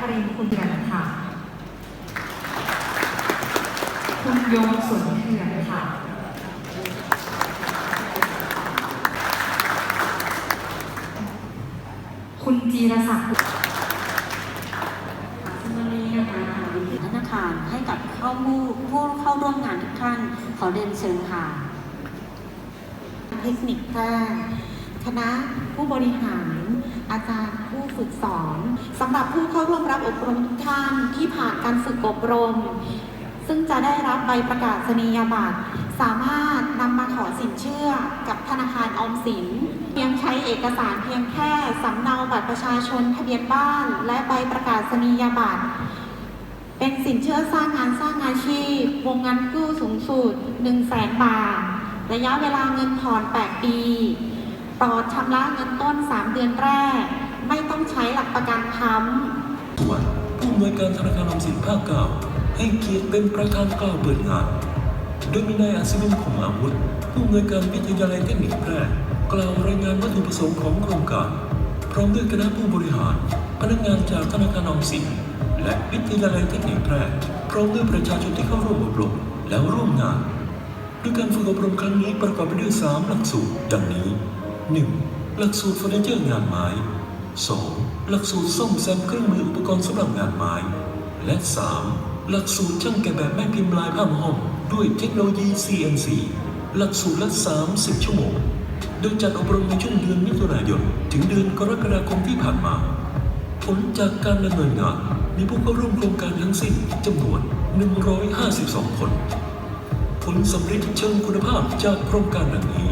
ครินคุณเถื่อนค่ะ คุณโยมสนเถื่อนค่ะ คุณจีรศักดิ์ซึ่งวันนี้นะคะธนาคารให้กับเข้าผู้ผู้เข้าร่วมงานทุกท่านขอเรียนเชิญค่ะ เทคนิคแพทย์คณะผู้บริหาร อาจารย์ผู้ฝึกสอนสำหรับผู้เข้าร่วมรับอบรมทุกท่านที่ผ่านการฝึกอบรม ซึ่งจะได้รับใบประกาศนียบัตร สามารถนำมาขอสินเชื่อกับธนาคารออมสิน เพียงใช้เอกสารเพียงแค่สำเนาบัตรประชาชนทะเบียนบ้าน และใบประกาศนียบัตรเป็นสินเชื่อสร้างงานสร้างอาชีพ วงเงินกู้สูงสุด1 0 0 0 0แสนบาท ระยะเวลาเงินผ่อน 8 ปี ต่อชำระเงินต้น 3 เดือนแรก ไม่ต้องใช้หลักประกันค้ำส่วนผู้อำนวยการธนาคารออมสินภาคเก้าให้เกียรติเป็นประธานกล่าวเปิดงาน โดยมีนายอัศวินคงอาวุธ ผู้อำนวยการวิทยาลัยเทคนิคแพร่กล่าวรายงานวัตถุประสงค์ของโครงการ พร้อมด้วยคณะผู้บริหาร พนักงานจากธนาคารออมสินและวิทยาลัยเทคนิคแพร่พร้อมด้วยประชาชนที่เข้าร่วมอบรมแล้วร่วมงานด้วยการฝึกอบรมครั้งนี้ประกอบไปด้วย 3 หลักสูตรดังนี้ 1. หลักสูตรเฟอร์นิเจอร์งานไม้ 2. หลักสูตรซ่อมแซมเครื่องมืออุปกรณ์สำหรับงานไม้ และ 3. หลักสูตรช่างแกะแบบแม่พิมพ์ลายผ้าห้อมด้วยเทคโนโลยี CNC หลักสูตรละ 30 ชั่วโมง โดยจัดอบรมในช่วงเดือนมิถุนายน ถึงเดือนกรกฎาคมที่ผ่านมา ผลจากการดำเนินงาน มีผู้เข้าร่วมโครงการทั้งสิ้นจำนวน 152 คน ผลสำเร็จเชิงคุณภาพจากโครงการดังนี้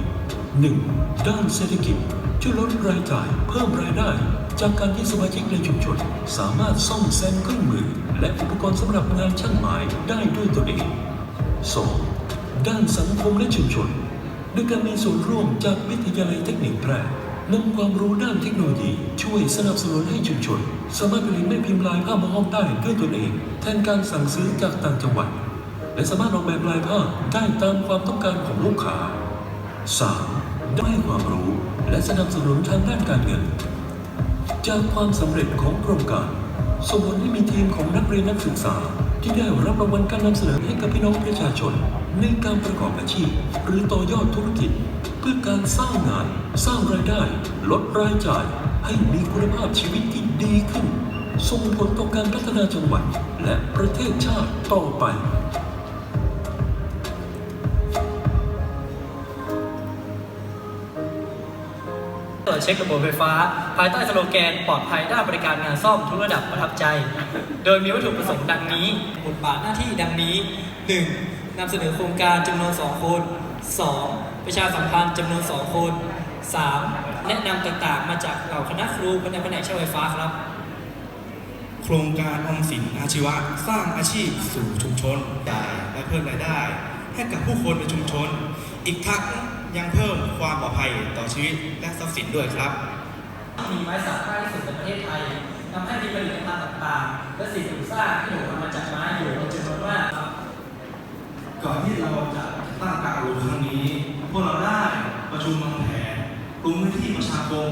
1. ด้านเศรษฐกิจช่วยลดรายจ่ายเพิ่มรายได้ จากการที่สมาชิกในชุมชน สามารถซ่อมแซมเครื่องมือ และอุปกรณ์สำหรับงานช่างไม้ได้ด้วยตนเอง 2. ด้านสังคมและชุมชนด้วยการมีส่วนร่วมจากวิทยาลัยเทคนิคแพร่นำความรู้ด้านเทคโนโลยี ช่วยสนับสนุนให้ชุมชน สามารถผลิตแม่พิมพ์ลายผ้ามาห้อมได้ด้วยตนเอง แทนการสั่งซื้อจากต่างจังหวัด และสามารถออกแบบลายผ้าได้ตามความต้องการของลูกค้า 3. ได้ความรู้และสนับสนุนทางด้านการเงิน จากความสำเร็จของโครงการส่งผลให้มีทีมของนักเรียนนักศึกษา ที่ได้รับรางวัลการนำเสนอให้กับพี่น้องประชาชน ในการประกอบอาชีพ หรือต่อยอดธุรกิจ เพื่อการสร้างงาน สร้างรายได้ ลดรายจ่าย ให้มีคุณภาพชีวิตที่ดีขึ้นส่งผลต่อการพัฒนาจังหวัดและประเทศชาติต่อไป เช็คระบบไฟฟ้า ภายใต้สโลแกนปลอดภัยด้านบริการงานซ่อมทุกระดับประทับใจ โดยมีวัตถุประสงค์ดังนี้บทบาทหน้าที่ดังนี้ 1. นำเสนอโครงการจำนวน 2 คน 2. ประชาสัมพันธ์จำนวน 2 คน 3. แนะนำต่างๆ มาจากเหล่าคณะครูภายในแผนกช่างไฟฟ้าครับ โครงการออมสินอาชีวะสร้างอาชีพสู่ชุมชนได้และเพิ่มรายได้ ให้กับผู้คนในชุมชน อีกทั้ง ยังเพิ่มความปลอดภัยต่อชีวิตและทรัพย์สินด้วยครับ มีไม้สักมากที่สุดในประเทศไทยทำให้มีผลิตภัณฑ์ต่างๆ และสิ่งปลูกสร้างที่ถูกทำมาจากไม้อยู่เป็นจำนวนมากครับก่อนที่เราจะตั้งการอบรมครั้งนี้ พวกเราได้ประชุมวางแผนกลุ่มพื้นที่ประชาคม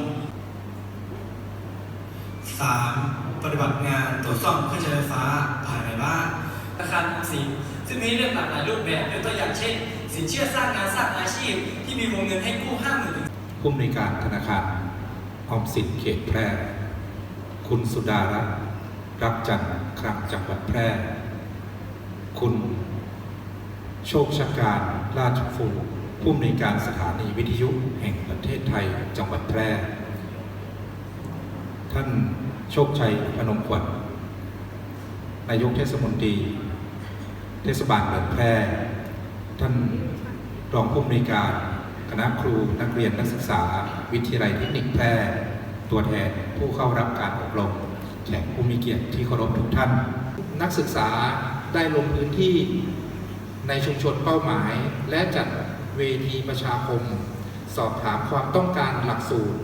3. ปฏิบัติงานตรวจสอบเครื่องใช้ไฟฟ้าภายในบ้านธนาคารออมสินซึ่งมีให้เลือกหลากหลายรูปแบบยกตัวอย่างเช่น สินเชื่อสร้างงานสร้างอาชีพ ที่มีวงเงินให้กู้ห้าหมื่นถึงผู้อำนการธนาคารออมสินเขตแพร่ คุณสุดารัตน์รับจันทร์ครังจังหวัดแพร่ คุณ โชคชการราชฟูผู้อำนวยการสถานีวิทยุแห่งประเทศไทยจังหวัดแพร่ ท่านโชคชัยพนมขวัญนายกเทศมนตรี เทศบาลเมืองแพร่ ท่านรองผู้อำนวยการคณะครูนักเรียนนักศึกษา วิทยาลัยเทคนิคแพร่ตัวแทนผู้เข้ารับการอบรมแขกผู้มีเกียรติที่เคารพทุกท่าน นักศึกษาได้ลงพื้นที่ในชุมชนเป้าหมาย และจัดเวทีประชาคม สอบถามความต้องการหลักสูตร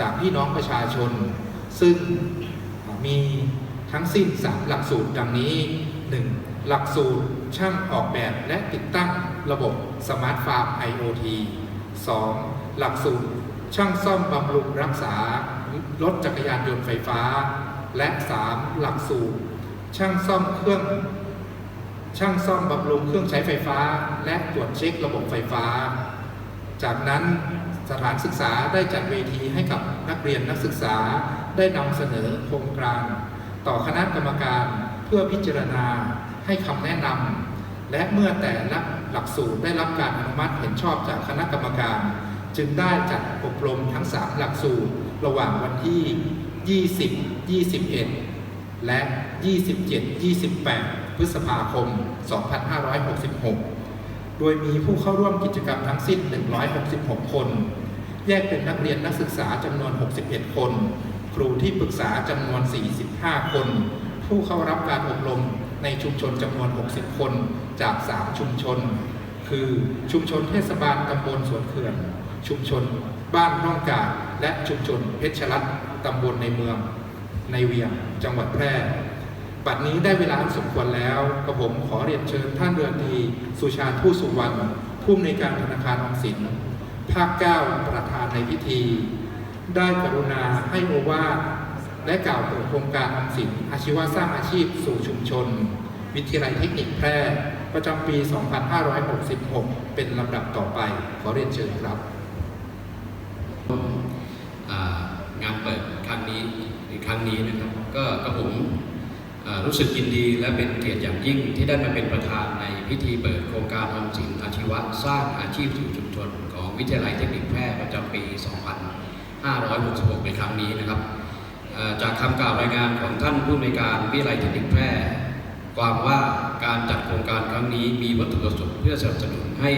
จากพี่น้องประชาชน ซึ่งมีทั้งสิ้น 3 หลักสูตรดังนี้ 1. หหลักสูตร ช่างออกแบบและติดตั้งระบบสมาร์ทฟาร์ม IoT 2. หลักสูตรช่างซ่อมบำรุงรักษารถจักรยานยนต์ไฟฟ้า และ 3. หลักสูตรช่างซ่อมเครื่อง ช่างซ่อมบำรุงเครื่องใช้ไฟฟ้า และตรวจเช็คระบบไฟฟ้า จากนั้นสถานศึกษาได้จัดเวทีให้กับนักเรียนนักศึกษาได้นำเสนอโครงการ ต่อคณะกรรมการเพื่อพิจารณาให้คำแนะนำ และเมื่อแต่ละหลักสูตรได้รับการอนุมัติเห็นชอบจากคณะกรรมการ จึงได้จัดอบรมทั้ง 3 หลักสูตร ระหว่างวันที่ 20 21 และ 27 28 พฤษภาคม 2566 โดยมีผู้เข้าร่วมกิจกรรมทั้งสิ้น 166 คน แยกเป็นนักเรียนนักศึกษาจำนวน 61 คน ครูที่ปรึกษาจำนวน 45 คน ผู้เข้ารับการอบรมในชุมชนจำนวน 60 คน จาก 3 ชุมชน คือชุมชนเทศบาลตำบลสวนเขื่อน ชุมชนบ้านร่องกาและชุมชนเพชรรัตน์ตำบลในเมืองในเวียงจังหวัดแพร่บัดนี้ได้เวลาสมควรแล้วกระผมขอเรียนเชิญท่านเรือนตรีสุชาติผู้สุวรรณผู้อำนวยการธนาคารออมสิน ภาคเก้าประธานในพิธี ได้กรุณาให้โอวาทและกล่าวเปิดโครงการออมสินอาชีวะสร้างอาชีพสู่ชุมชน วิทยาลัยเทคนิคแพร่ ประจำปี 2566 เป็นลำดับต่อไป ขอเรียนเชิญครับงานเปิดครั้งนี้ในครั้งนี้นะครับก็กระผมรู้สึกยินดีและเป็นเกียรติอย่างยิ่งที่ได้มาเป็นประธานในพิธีเปิดโครงการออมสินอาชีวะสร้างอาชีพสู่ชุมชน ของวิทยาลัยเทคนิคแพร่ประจำปี 2566 ในครั้งนี้นะครับจากคำกล่าวรายงานของท่านผู้อำนวยการวิทยาลัยเทคนิคแพร่ความว่า การจัดโครงการครั้งนี้มีวัตถุประสงค์เพื่อสนับสนุนให้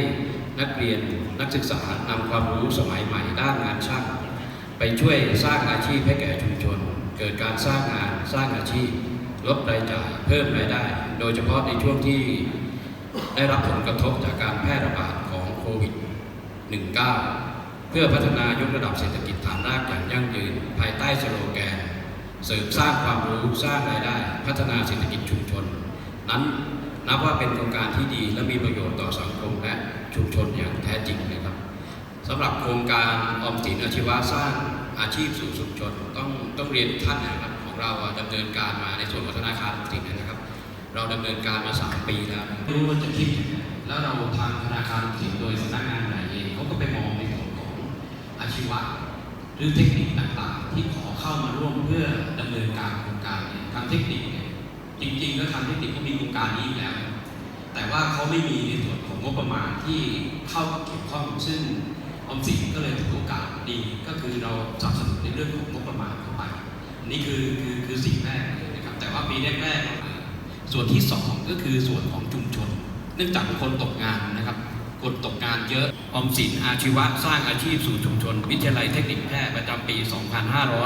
นักเรียนนักศึกษานำความรู้สมัยใหม่ด้านงานช่างไปช่วยสร้างอาชีพให้แก่ชุมชน เกิดการสร้างงานสร้างอาชีพ ลดรายจ่ายเพิ่มรายได้ โดยเฉพาะในช่วงที่ได้รับผลกระทบจากการแพร่ระบาดของโควิด 19 เพื่อพัฒนายกระดับเศรษฐกิจฐานรากอย่างยั่งยืน ภายใต้สโลแกน เสริมสร้างความรู้สร้างรายได้ พัฒนาเศรษฐกิจชุมชน นั้น นับว่าเป็นโครงการที่ดีและมีประโยชน์ต่อสังคมและชุมชนอย่างแท้จริงนะครับสำหรับโครงการออมสินอาชีวะสร้างอาชีพสู่ชุมชนต้องต้องเรียนท่านนะครับของเราอะดำเนินการมาในส่วนของธนาคารออมสินนะครับ เราดำเนินการมา 3 ปีแล้วรู้ว่าจะคิดยังไงแล้วเราทางธนาคารออมสินโดยสำนักงานใหญ่เองเขาก็ไปมองในส่วนของอาชีวะหรือเทคนิคต่างๆ ที่ขอเข้ามาร่วมเพื่อดำเนินการโครงการเนี่ยทางเทคนิคเนี่ย จริงๆ แล้วทางเทคนิคก็มีโครงการนี้อยู่แล้ว แต่ว่าเขาไม่มีในส่วนของงบประมาณที่เข้าเกี่ยวข้องซึ่งออมสินก็เลยถือโอกาสดีก็คือเราสนับสนุนในเรื่องของงบประมาณเข้าไป นี่คือคือคือสิ่งแรกเลยนะครับ แต่ว่าปีแรกๆส่วนที่สองก็คือส่วนของชุมชน เนื่องจากคนตกงานนะครับคนตกงานเยอะออมสินอาชีวะสร้างอาชีพสู่ชุมชน วิทยาลัยเทคนิคแพทย์ประจำปี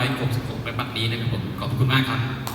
2566เป็นบัดนี้นะครับผมขอบคุณมากครับ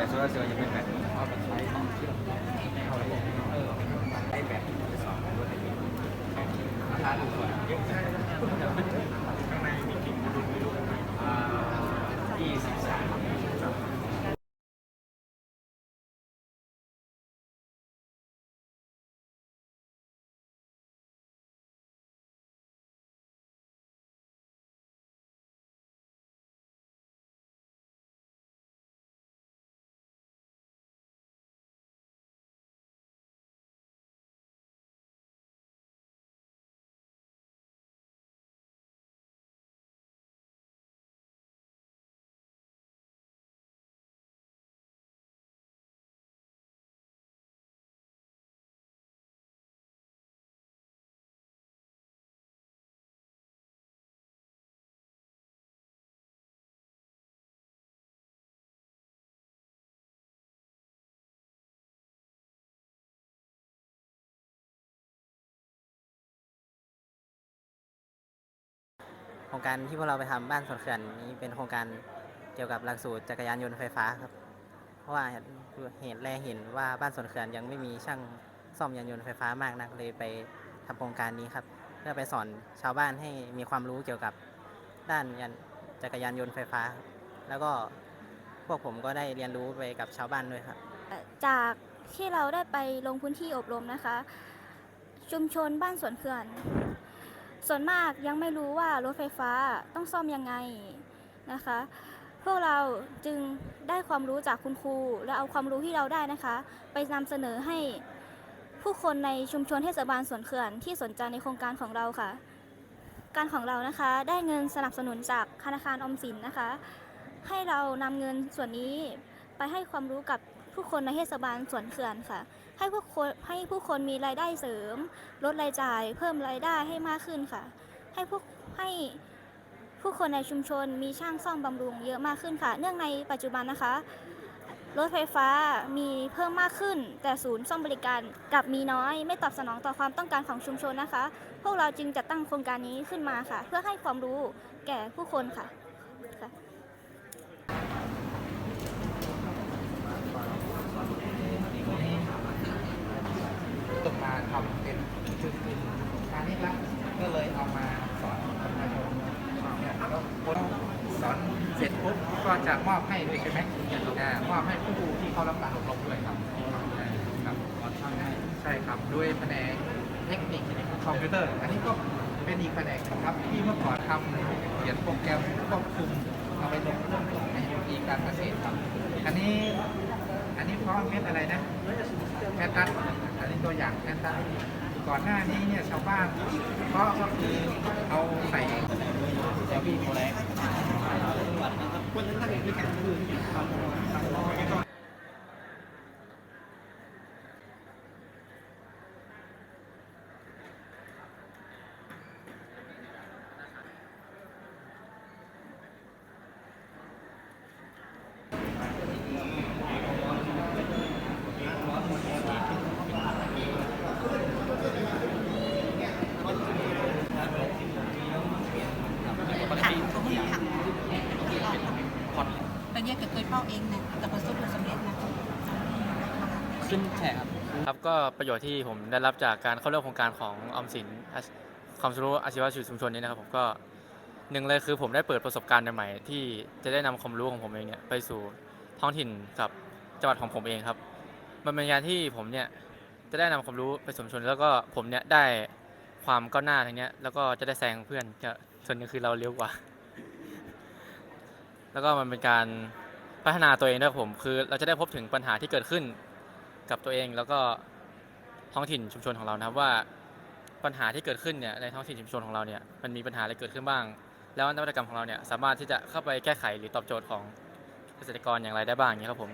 บตโซลาร์เซลล์ยังเป็นแบตเอาไปใช้ต่อเชื่อมเข้าระบบเออให้แบตไปสองรถไฟราคาถูกกว่า โครงการที่พวกเราไปทำบ้านสวนเขื่อนนี้เป็นโครงการเกี่ยวกับหลักสูตรจักรยานยนต์ไฟฟ้าครับ เพราะว่าเห็นแลเห็นว่าบ้านสวนเขื่อนยังไม่มีช่างซ่อมยานยนต์ไฟฟ้ามากนักเลยไปทำโครงการนี้ครับ เพื่อไปสอนชาวบ้านให้มีความรู้เกี่ยวกับด้านยานจักรยานยนต์ไฟฟ้า แล้วก็พวกผมก็ได้เรียนรู้ไปกับชาวบ้านด้วยครับ จากที่เราได้ไปลงพื้นที่อบรมนะคะ ชุมชนบ้านสวนเขื่อน ส่วนมากยังไม่รู้ว่ารถไฟฟ้าต้องซ่อมยังไงนะคะ พวกเราจึงได้ความรู้จากคุณครู และเอาความรู้ที่เราได้นะคะ ไปนำเสนอให้ผู้คนในชุมชนเทศบาลสวนเขื่อนที่สนใจในโครงการของเราค่ะ การของเรานะคะได้เงินสนับสนุนจากธนาคารออมสินนะคะ ให้เรานำเงินส่วนนี้ไปให้ความรู้กับผู้คนในเทศบาลสวนเขื่อนค่ะ ให้ผู้คนให้ผู้คนมีรายได้เสริม ลดรายจ่าย เพิ่มรายได้ให้มากขึ้นค่ะ ให้ผู้ให้ผู้คนในชุมชนมีช่างซ่อมบำรุงเยอะมากขึ้นค่ะ เนื่องในปัจจุบันนะคะ รถไฟฟ้ามีเพิ่มมากขึ้น แต่ศูนย์ซ่อมบริการกลับมีน้อย ไม่ตอบสนองต่อความต้องการของชุมชนนะคะ พวกเราจึงจัดตั้งโครงการนี้ขึ้นมาค่ะ เพื่อให้ความรู้แก่ผู้คนค่ะ ค่ะตกมาทำเป็นคือเป็นงานนี้ละก็เลยเอามาสอนประชาชนเนี่ยแล้วคนสอนเสร็จปุ๊บก็จะมอบให้ด้วยใช่ไหมอ่ามอบให้ผู้ที่เขารับการอบรมด้วยครับครับใช่ครับด้วยแผนกเทคนิคคอมพิวเตอร์ อันนี้ก็เป็นอีกแผนกหนึ่งครับที่เมื่อก่อนทำเขียนโปรแกรมควบคุมเอาไปลงเรื่องของในปีการเกษตรครับ อันนี้ อันนี้เพราะเม็ดอะไรนะแคตัสอันนี้ตัวอย่างแคตัสก่อนหน้านี้เนี่ยชาวบ้านเพราะก็คือเอาใส่เซลฟี่โมเลกเป็นเนี่ยเกิดตัวเป้าเองนะแต่ประสบผลสำเร็จนะ ขึ้นแฉ ครับก็ประโยชน์ที่ผมได้รับจากการเข้าร่วมโครงการของออมสินความรู้อาชีวะชุมชนนี้นะครับผมก็หนึ่งเลยคือผมได้เปิดประสบการณ์ใหม่ๆที่จะได้นำความรู้ของผมเองเนี่ยไปสู่ท้องถิ่นกับจังหวัดของผมเองครับ มันเป็นงานที่ผมเนี่ยจะได้นำความรู้ไปสู่ชุมชน แล้วก็ผมเนี่ยได้ความก้าวหน้าทางเนี้ยแล้วก็จะได้แซงเพื่อนจะส่วนนึงคือเราเร็วกว่า แล้วก็มันเป็นการพัฒนาตัวเองด้วยครับผม คือเราจะได้พบถึงปัญหาที่เกิดขึ้น กับตัวเองแล้วก็ท้องถิ่นชุมชนของเรานะครับว่าปัญหาที่เกิดขึ้นเนี่ยในท้องถิ่นชุมชนของเราเนี่ยมันมีปัญหาอะไรเกิดขึ้นบ้าง แล้วนวัตกรรมของเราเนี่ยสามารถที่จะเข้าไปแก้ไขหรือตอบโจทย์ของเกษตรกรอย่างไรได้บ้างอย่างนี้ยครับผม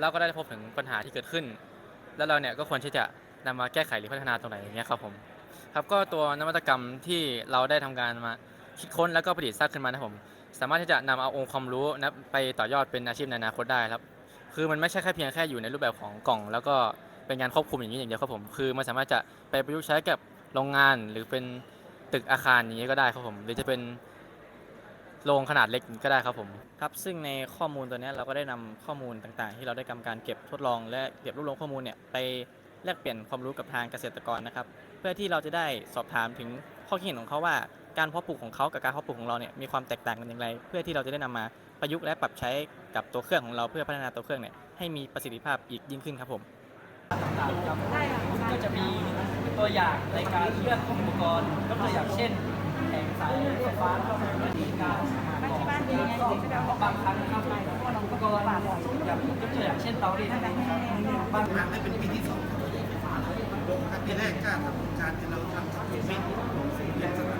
เราก็ได้พบถึงปัญหาที่เกิดขึ้น แล้วเราเนี่ยก็ควรที่จะนำมาแก้ไขหรือพัฒนาตรงไหนอย่างเงี้ยครับผมครับก็ตัวนวัตกรรมที่เราได้ทำการมาคิดค้นแล้วก็ประดิษฐ์สร้างขึ้นมานะครับผม สามารถที่จะนำเอาองค์ความรู้นะไปต่อยอดเป็นอาชีพในอนาคตได้ครับ คือมันไม่ใช่แค่เพียงแค่อยู่ในรูปแบบของกล่อง แล้วก็เป็นงานควบคุมอย่างนี้อย่างเดียวครับผมคือมันสามารถจะไปประยุกต์ใช้กับโรงงานหรือเป็นตึกอาคารอย่างนี้ก็ได้ครับผมหรือจะเป็นโรงขนาดเล็กก็ได้ครับผม ครับซึ่งในข้อมูลตัวนี้เราก็ได้นำข้อมูลต่างๆ ที่เราได้ทำการเก็บทดลอง และเก็บรวบรวมข้อมูลเนี่ยไปแลกเปลี่ยนความรู้กับทางเกษตรกรนะครับ เพื่อที่เราจะได้สอบถามถึงข้อคิดเห็นของเขาว่า การเพาะปลูกของเขากับการเพาะปลูกของเราเนี่ยมีความแตกต่างกันอย่างไร เพื่อที่เราจะได้นำมาประยุกต์และปรับใช้กับตัวเครื่องของเราเพื่อพัฒนาตัวเครื่องเนี่ยให้มีประสิทธิภาพอีกยิ่งขึ้นครับผมต่างๆครับก็จะมีตัวอย่างในการเลือกอุปกรณ์ยกตัวอย่างเช่นแผงสายไฟฟ้าก็มีการบอกก็บางครั้งครับอุปกรณ์อย่างยกตัวอย่างเช่นเตารีดนะครับบางได้เป็นปีที่สองปีแรกก็ทำการที่เราทำสัมมิตเป็นสถาน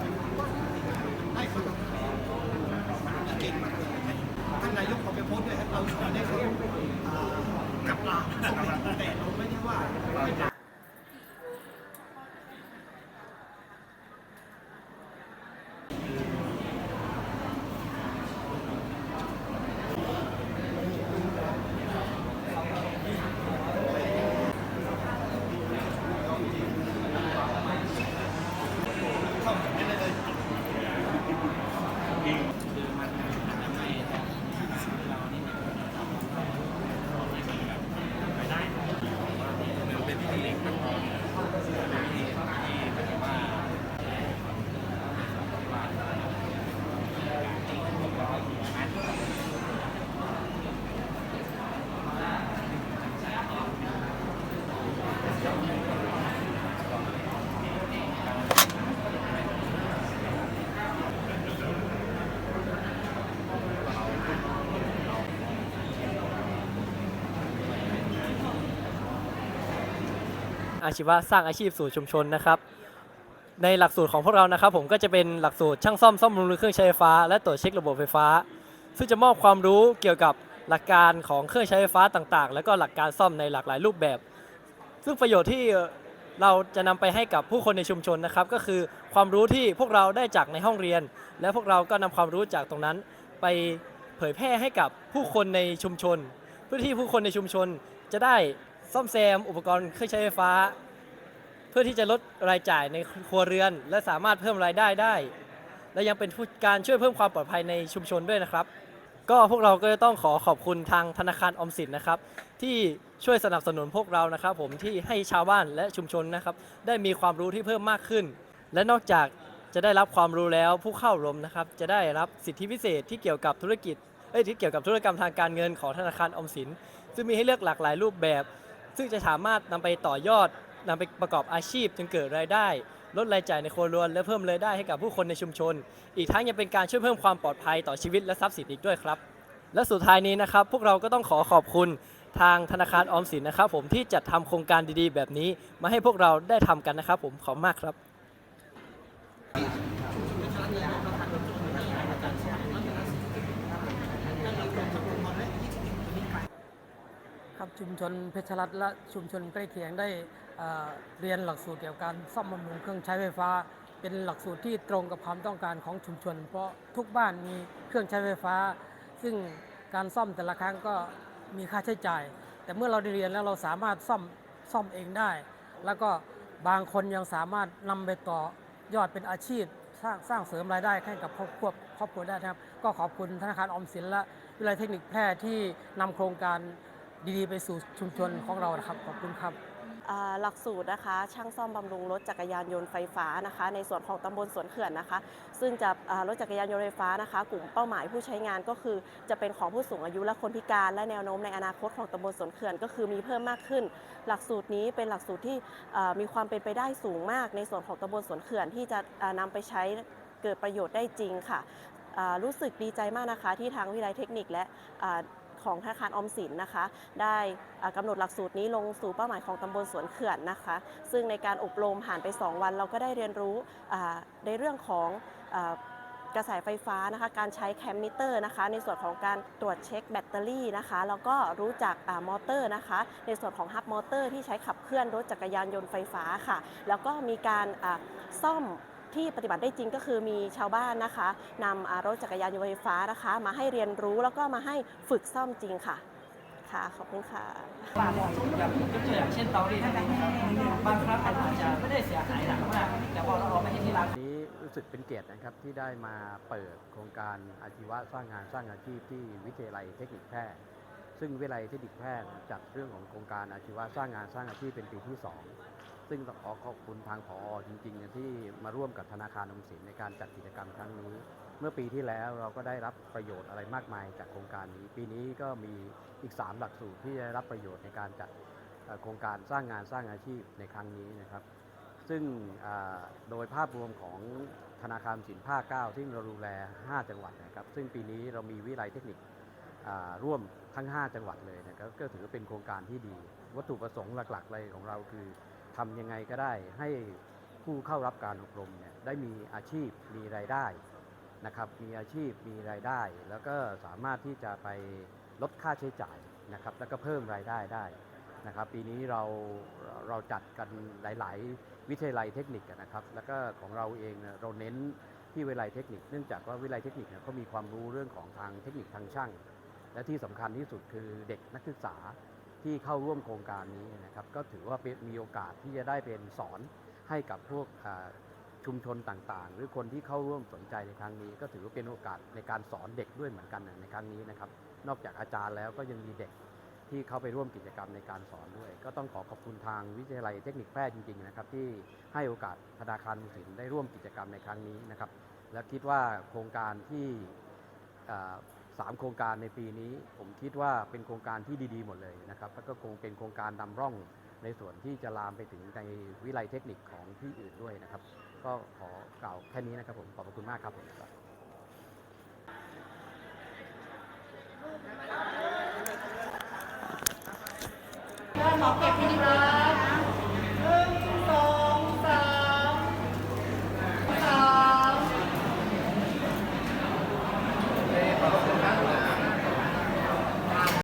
อาชีวะสร้างอาชีพสู่ชุมชนนะครับ ในหลักสูตรของพวกเรานะครับ ผมก็จะเป็นหลักสูตรช่างซ่อมซ่อมบำรุงเครื่องใช้ไฟฟ้า และตรวจเช็คระบบไฟฟ้า ซึ่งจะมอบความรู้เกี่ยวกับหลักการของเครื่องใช้ไฟฟ้าต่างๆ และก็หลักการซ่อมในหลากหลายรูปแบบ ซึ่งประโยชน์ที่เราจะนำไปให้กับผู้คนในชุมชนนะครับ ก็คือความรู้ที่พวกเราได้จากในห้องเรียน และพวกเราก็นำความรู้จากตรงนั้น ไปเผยแพร่ให้กับผู้คนในชุมชน เพื่อที่ผู้คนในชุมชนจะได้ ซ่อมแซมอุปกรณ์เครื่องใช้ไฟฟ้า เพื่อที่จะลดรายจ่ายในครัวเรือน และสามารถเพิ่มรายได้ได้ และยังเป็นการช่วยเพิ่มความปลอดภัยในชุมชนด้วยนะครับ ก็พวกเราก็จะต้องขอขอบคุณทางธนาคารอมสินนะครับ ที่ช่วยสนับสนุนพวกเรานะครับ ผมที่ให้ชาวบ้านและชุมชนนะครับ ได้มีความรู้ที่เพิ่มมากขึ้น และนอกจากจะได้รับความรู้แล้วผู้เข้าร่วมนะครับ จะได้รับสิทธิพิเศษที่เกี่ยวกับธุรกิจเอ้ยที่เกี่ยวกับธุรกรรมทางการเงินของธนาคารอมสิน ซึ่งมีให้เลือกหลากหลายรูปแบบ ซึ่งจะสามารถนำไปต่อยอดนำไปประกอบอาชีพจนเกิดรายได้ ลดรายจ่ายในครัวเรือนและเพิ่มรายได้ให้กับผู้คนในชุมชน อีกทั้งยังเป็นการช่วยเพิ่มความปลอดภัยต่อชีวิตและทรัพย์สินอีกด้วยครับ และสุดท้ายนี้นะครับ พวกเราก็ต้องขอขอบคุณทางธนาคารออมสินนะครับ ผมที่จัดทำโครงการดีๆ แบบนี้ มาให้พวกเราได้ทำกันนะครับ ผมขอบคุณมากครับ ครับ ชุมชนเพชรรัตน์และชุมชนใกล้เคียงได้เรียนหลักสูตรเกี่ยวกับการซ่อมบำรุงเครื่องใช้ไฟฟ้า เป็นหลักสูตรที่ตรงกับความต้องการของชุมชน เพราะทุกบ้านมีเครื่องใช้ไฟฟ้า ซึ่งการซ่อมแต่ละครั้งก็มีค่าใช้จ่าย แต่เมื่อเราได้เรียนแล้วเราสามารถซ่อมซ่อมเองได้ แล้วก็บางคนยังสามารถนำไปต่อยอดเป็นอาชีพสร้างสร้างเสริมรายได้ให้กับครอบครัวครอบครัวได้นะครับ ก็ขอบคุณธนาคารออมสินและวิทยาเทคนิคแพทย์ที่นำโครงการ ดีๆ ไปสู่ชุมชนของเรานะครับ ขอบคุณครับ หลักสูตรนะคะช่างซ่อมบำรุงรถจักรยานยนต์ไฟฟ้านะคะ ในส่วนของตำบลสวนเขื่อนนะคะ ซึ่งจะรถจักรยานยนต์ไฟฟ้านะคะ กลุ่มเป้าหมายผู้ใช้งานก็คือ จะเป็นของผู้สูงอายุและคนพิการ และแนวโน้มในอนาคตของตำบลสวนเขื่อนก็คือมีเพิ่มมากขึ้น หลักสูตรนี้เป็นหลักสูตรที่มีความเป็นไปได้สูงมาก ในส่วนของตำบลสวนเขื่อนที่จะอ่านำไปใช้เกิดประโยชน์ได้จริงค่ะรู้สึกดีใจมากนะคะที่ทางวิทยาลัยเทคนิคและ ของธนาคารออมสินนะคะ ได้อ่ากำหนดหลักสูตรนี้ลงสู่เป้าหมายของตำบลสวนเขื่อนนะคะ ซึ่งในการอบรมผ่านไป 2 วัน เราก็ได้เรียนรู้ในเรื่องของกระแสไฟฟ้านะคะ การใช้แคมมิเตอร์นะคะ ในส่วนของการตรวจเช็คแบตเตอรี่นะคะ แล้วก็รู้จักมอเตอร์นะคะ ในส่วนของฮับมอเตอร์ที่ใช้ขับเคลื่อนรถจักรยานยนต์ไฟฟ้าค่ะ แล้วก็มีการซ่อม ที่ปฏิบัติได้จริงก็คือมีชาวบ้านนะคะนำอ่ารถจักรยานยนต์ไฟฟ้านะคะ มาให้เรียนรู้แล้วก็มาให้ฝึกซ่อมจริงค่ะค่ะขอบคุณค่ะอย่างยกตัวอย่างเช่นเตารีดนะครับบางครั้งมันอาจจะไม่ได้เสียหายหนักมากแต่พอเราเอาไปให้ที่ร้านนี้รู้สึกเป็นเกียรตินะครับที่ได้มาเปิดโครงการอาชีวะสร้างงานสร้างอาชีพที่วิทยาลัยเทคนิคแพทย์ซึ่งวิทยาลัยเทคนิคแพทย์จัดเรื่องของโครงการอาชีวะสร้างงานสร้างอาชีพเป็นปีที่ 2 ซึ่งต้องขอขอบคุณทางผอจริงๆ ที่มาร่วมกับธนาคารออมสินในการจัดกิจกรรมครั้งนี้ เมื่อปีที่แล้วเราก็ได้รับประโยชน์อะไรมากมายจากโครงการนี้ ปีนี้ก็มีอีก 3 หลักสูตรที่ได้รับประโยชน์ในการจัดโครงการสร้างงานสร้างอาชีพในครั้งนี้นะครับ ซึ่งโดยภาพรวมของธนาคารสินภาค9ที่เราดูแล 5 จังหวัดนะครับ ซึ่งปีนี้เรามีวิทยาลัยเทคนิคร่วมทั้ง 5 จังหวัดเลยนะครับ ก็ถือเป็นโครงการที่ดี วัตถุประสงค์หลักๆเลยของเราคือ ทำยังไงก็ได้ให้ผู้เข้ารับการอบรมเนี่ยได้มีอาชีพมีรายได้นะครับมีอาชีพมีรายได้ แล้วก็สามารถที่จะไปลดค่าใช้จ่ายนะครับแล้วก็เพิ่มรายได้ได้นะครับปีนี้เราเราจัดกันหลาย ๆ วิทยาลัยเทคนิคนะครับ แล้วก็ของเราเองเนี่ยเราเน้นที่วิทยาลัยเทคนิค เนื่องจากว่าวิทยาลัยเทคนิคเนี่ยเขามีความรู้เรื่องของทางเทคนิคทางช่าง และที่สำคัญที่สุดคือเด็กนักศึกษา ที่เข้าร่วมโครงการนี้นะครับ ก็ถือว่าเป็นมีโอกาสที่จะได้เป็นสอนให้กับพวกชุมชนต่างๆ หรือคนที่เข้าร่วมสนใจในครั้งนี้ ก็ถือว่าเป็นโอกาสในการสอนเด็กด้วยเหมือนกันในครั้งนี้นะครับ นอกจากอาจารย์แล้วก็ยังมีเด็กที่เข้าไปร่วมกิจกรรมในการสอนด้วย ก็ต้องขอขอบคุณทางวิทยาลัยเทคนิคแพทย์จริงๆนะครับ ที่ให้โอกาสธนาคารออมสินได้ร่วมกิจกรรมในครั้งนี้นะครับ และคิดว่าโครงการที่ อ่าสามโครงการในปีนี้ ผมคิดว่าเป็นโครงการที่ดีๆ หมดเลยนะครับแล้วก็คงเป็นโครงการนำร่องในส่วนที่จะลามไปถึงในวิทยาลัยเทคนิคของที่อื่นด้วยนะครับ ก็ขอกล่าวแค่นี้นะครับผมขอบพระคุณมากครับผมขอเก็บพิธีกร